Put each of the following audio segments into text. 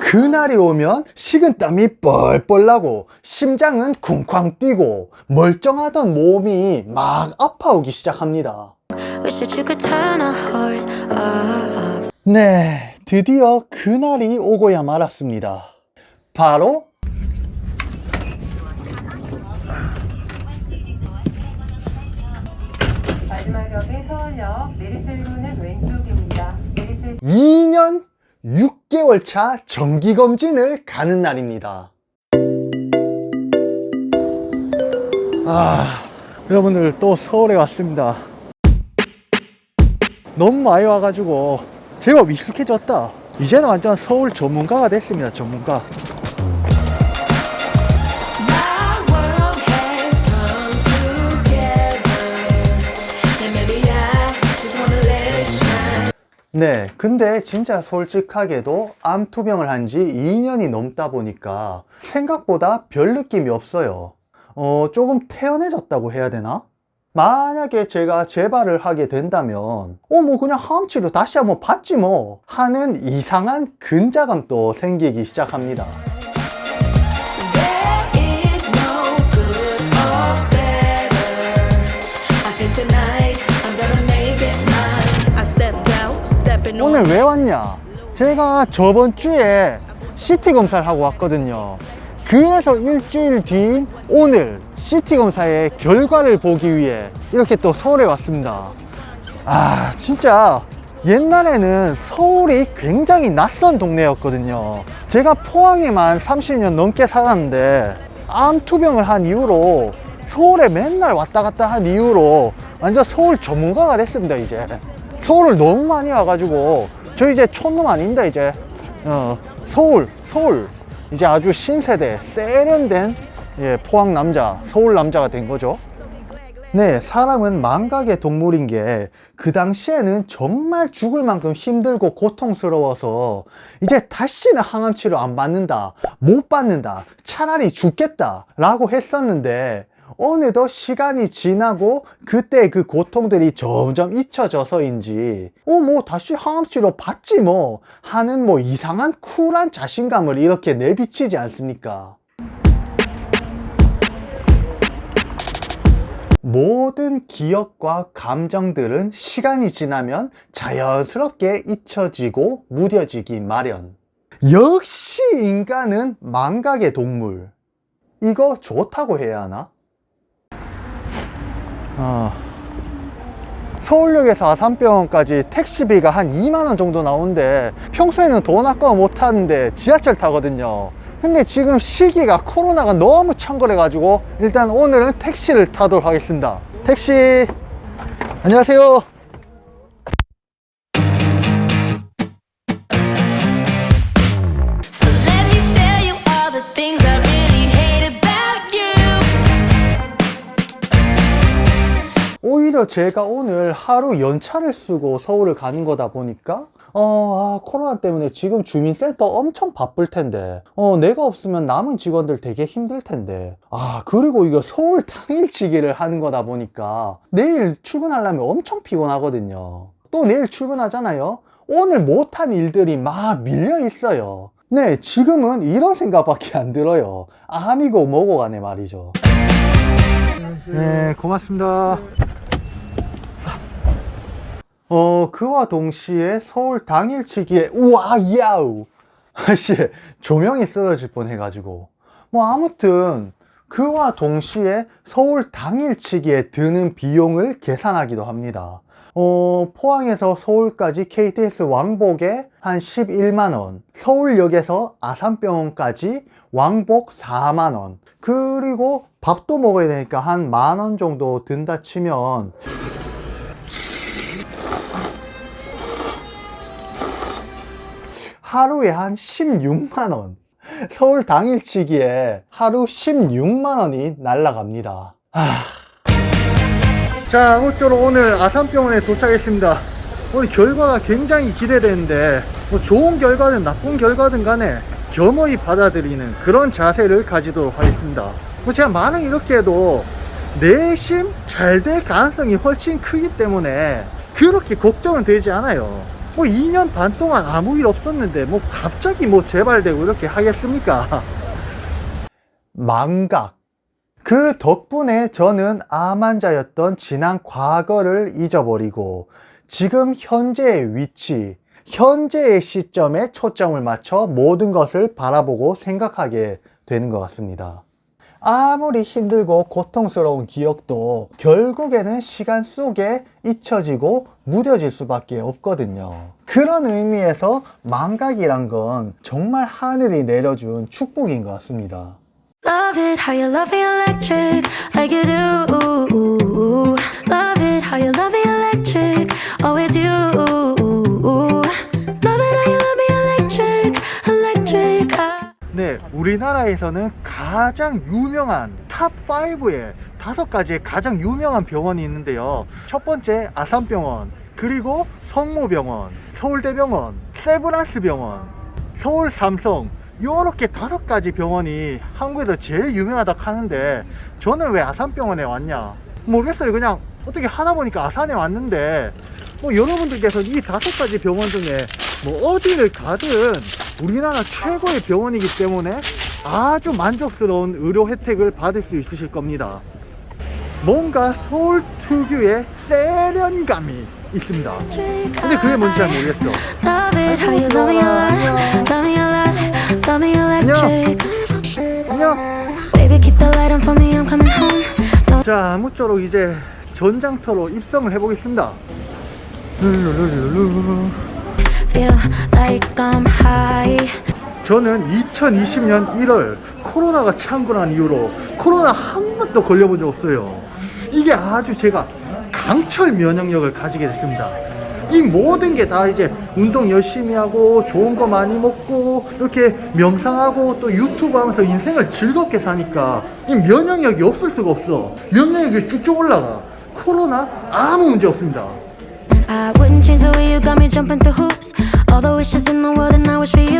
그날이 오면 식은땀이 뻘뻘 나고 심장은 쿵쾅 뛰고 멀쩡하던 몸이 막 아파오기 시작합니다. Wish that you could turn a heart off. 네, 드디어 그날이 오고야 말았습니다. 바로 마지막 역에 서울역 내리실 문은 왼쪽입니다. 내리실 2년 6개월 차 정기검진을 가는 날입니다. 아, 여러분들 또 서울에 왔습니다. 너무 많이 와가지고 제법 익숙해졌다. 이제는 완전 서울 전문가가 됐습니다, 전문가. 네, 근데 진짜 솔직하게도 암 투병을 한 지 2년이 넘다 보니까 생각보다 별 느낌이 없어요. 어, 조금 태연해졌다고 해야 되나? 만약에 제가 재발을 하게 된다면, 어, 뭐 그냥 항암치료 다시 한번 받지 뭐, 하는 이상한 근자감도 생기기 시작합니다. 오늘 왜 왔냐? 제가 저번 주에 CT 검사를 하고 왔거든요. 그래서 일주일 뒤인 오늘 CT 검사의 결과를 보기 위해 이렇게 또 서울에 왔습니다. 아, 진짜 옛날에는 서울이 굉장히 낯선 동네였거든요. 제가 포항에만 30년 넘게 살았는데 암투병을 한 이후로 서울에 맨날 왔다 갔다 한 이후로 완전 서울 전문가가 됐습니다, 이제. 서울을 너무 많이 와가지고 저 이제 촌놈 아닌다, 이제. 어, 서울, 서울. 이제 아주 신세대, 세련된 예, 포항 남자, 서울 남자가 된 거죠. 네, 사람은 망각의 동물인 게 그 당시에는 정말 죽을 만큼 힘들고 고통스러워서 이제 다시는 항암 치료 안 받는다, 못 받는다, 차라리 죽겠다 라고 했었는데 어느덧 시간이 지나고 그때 그 고통들이 점점 잊혀져서인지 어 뭐 다시 항암 치료 받지 뭐 하는 뭐 이상한 쿨한 자신감을 이렇게 내비치지 않습니까? 모든 기억과 감정들은 시간이 지나면 자연스럽게 잊혀지고 무뎌지기 마련. 역시 인간은 망각의 동물. 이거 좋다고 해야 하나? 아, 서울역에서 아산병원까지 택시비가 한 2만원 정도 나오는데 평소에는 돈 아까워 못 타는데 지하철 타거든요. 근데 지금 시기가 코로나가 너무 창궐해 가지고 일단 오늘은 택시를 타도록 하겠습니다. 택시 안녕하세요. 오히려 제가 오늘 하루 연차를 쓰고 서울을 가는 거다 보니까 어, 아, 코로나 때문에 지금 주민센터 엄청 바쁠 텐데, 어, 내가 없으면 남은 직원들 되게 힘들 텐데, 아, 그리고 이거 서울 당일치기를 하는 거다 보니까 내일 출근하려면 엄청 피곤하거든요. 또 내일 출근하잖아요? 오늘 못한 일들이 막 밀려 있어요. 네, 지금은 이런 생각밖에 안 들어요. 암이고 뭐고 간에 말이죠. 네, 고맙습니다. 어, 그와 동시에 서울 당일치기에, 우와, 야우! 아씨, 조명이 쓰러질 뻔 해가지고. 뭐, 아무튼, 그와 동시에 서울 당일치기에 드는 비용을 계산하기도 합니다. 어, 포항에서 서울까지 KTX 왕복에 한 11만원, 서울역에서 아산병원까지 왕복 4만원, 그리고 밥도 먹어야 되니까 한 만 원 정도 든다 치면 하루에 한 16만원. 서울 당일치기에 하루 16만원이 날라갑니다. 아. 자, 아무쪼록 오늘 아산병원에 도착했습니다. 오늘 결과가 굉장히 기대되는데, 뭐 좋은 결과든 나쁜 결과든 간에 겸허히 받아들이는 그런 자세를 가지도록 하겠습니다. 뭐 제가 말은 이렇게 해도 내심 잘 될 가능성이 훨씬 크기 때문에 그렇게 걱정은 되지 않아요. 뭐 2년 반 동안 아무 일 없었는데 뭐 갑자기 뭐 재발되고 이렇게 하겠습니까? 망각. 그 덕분에 저는 암 환자였던 지난 과거를 잊어버리고 지금 현재의 위치, 현재의 시점에 초점을 맞춰 모든 것을 바라보고 생각하게 되는 것 같습니다. 아무리 힘들고 고통스러운 기억도 결국에는 시간 속에 잊혀지고 무뎌질 수밖에 없거든요. 그런 의미에서 망각이란 건 정말 하늘이 내려준 축복인 것 같습니다. Love it how you love me electric, like you do. Love it how you love me electric, always you. Love it how you love me electric, electric. 네, 우리나라에서는 가장 유명한 탑5의 다섯 가지의 가장 유명한 병원이 있는데요. 첫 번째 아산병원, 그리고 성모병원, 서울대병원, 세브란스병원, 서울 삼성, 요렇게 다섯 가지 병원이 한국에서 제일 유명하다 하는데 저는 왜 아산병원에 왔냐? 모르겠어요. 그냥 어떻게 하다 보니까 아산에 왔는데 뭐 여러분들께서 이 다섯 가지 병원 중에 뭐 어디를 가든 우리나라 최고의 병원이기 때문에 아주 만족스러운 의료 혜택을 받을 수 있으실 겁니다. 뭔가 서울 특유의 세련감이 있습니다. 근데 그게 뭔지 잘 electric. 안녕. No 자, 아무쪼록 이제 전장터로 입성을 해보겠습니다. 룰루루루루. 저는 2020년 1월 코로나가 창궐한 이후로 코로나 한 번도 걸려본 적 없어요. 이게 아주 제가 강철 면역력을 가지게 됐습니다. 이 모든 게 다 이제 운동 열심히 하고 좋은 거 많이 먹고 이렇게 명상하고 또 유튜브 하면서 인생을 즐겁게 사니까 이 면역력이 없을 수가 없어. 면역력이 쭉쭉 올라가. 코로나 아무 문제 없습니다. I wouldn't change the way you got me jumping through hoops. All the wishes in the world, and I wish for you.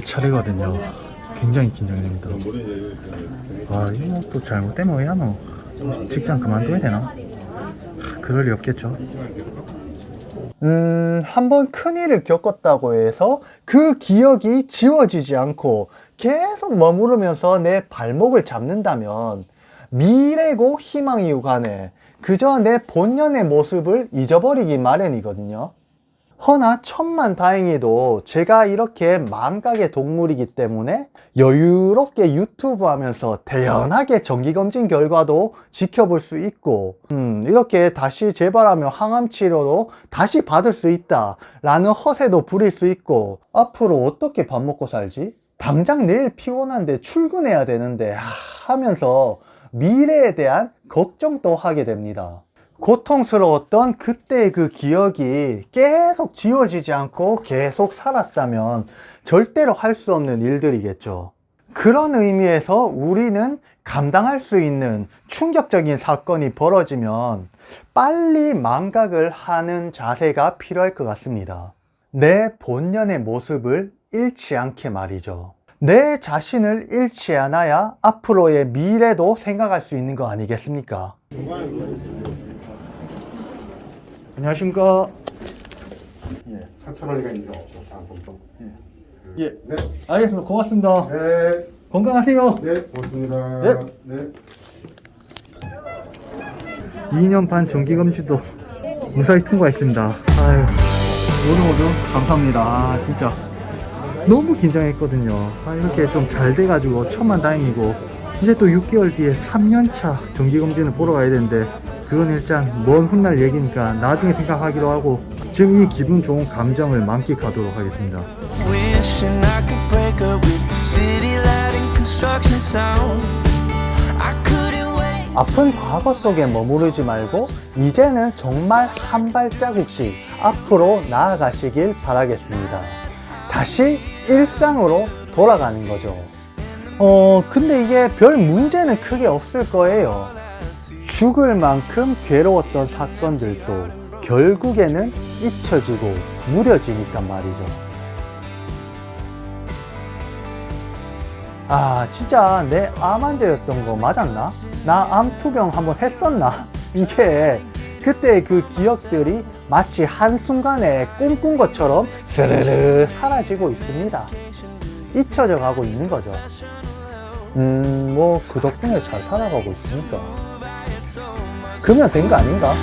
제 차례거든요. 굉장히 긴장됩니다. 아, 이거 또 잘못되면 왜 하노? 직장 그만둬야 되나? 하, 그럴 리 없겠죠. 음, 한번 큰 일을 겪었다고 해서 그 기억이 지워지지 않고 계속 머무르면서 내 발목을 잡는다면 미래고 희망이고 간에 그저 내 본연의 모습을 잊어버리기 마련이거든요. 허나 천만 다행히도 제가 이렇게 망각의 동물이기 때문에 여유롭게 유튜브 하면서 대연하게 정기검진 결과도 지켜볼 수 있고, 음, 이렇게 다시 재발하며 항암 치료도 다시 받을 수 있다. 라는 허세도 부릴 수 있고, 앞으로 어떻게 밥 먹고 살지? 당장 내일 피곤한데 출근해야 되는데, 하, 하면서 미래에 대한 걱정도 하게 됩니다. 고통스러웠던 그때의 그 기억이 계속 지워지지 않고 계속 살았다면 절대로 할 수 없는 일들이겠죠. 그런 의미에서 우리는 감당할 수 있는 충격적인 사건이 벌어지면 빨리 망각을 하는 자세가 필요할 것 같습니다. 내 본연의 모습을 잃지 않게 말이죠. 내 자신을 잃지 않아야 앞으로의 미래도 생각할 수 있는 거 아니겠습니까? 안녕하십니까. 예. 상처벌리가 있는 없어. 예. 네. 알겠습니다. 고맙습니다. 네. 건강하세요. 네. 고맙습니다. 네. 네. 2년 반 정기검진도 무사히 통과했습니다. 아유, 모두 모두 감사합니다. 아, 진짜. 너무 긴장했거든요. 아, 이렇게 좀 잘 돼가지고 천만 다행이고, 이제 또 6개월 뒤에 3년차 정기검진을 보러 가야 되는데, 그건 일단 먼 훗날 얘기니까 나중에 생각하기로 하고, 지금 이 기분 좋은 감정을 만끽하도록 하겠습니다. 아픈 과거 속에 머무르지 말고 이제는 정말 한 발자국씩 앞으로 나아가시길 바라겠습니다. 다시 일상으로 돌아가는 거죠. 어, 근데 이게 별 문제는 크게 없을 거예요. 죽을 만큼 괴로웠던 사건들도 결국에는 잊혀지고 무뎌지니까 말이죠. 아, 진짜 내 암환자였던 거 맞았나? 나 암투병 한번 했었나? 이게 그때 그 기억들이 마치 한순간에 꿈꾼 것처럼 스르르 사라지고 있습니다. 잊혀져 가고 있는 거죠. 음, 뭐, 그 덕분에 잘 살아가고 있으니까. 그러면 된 거 아닌가?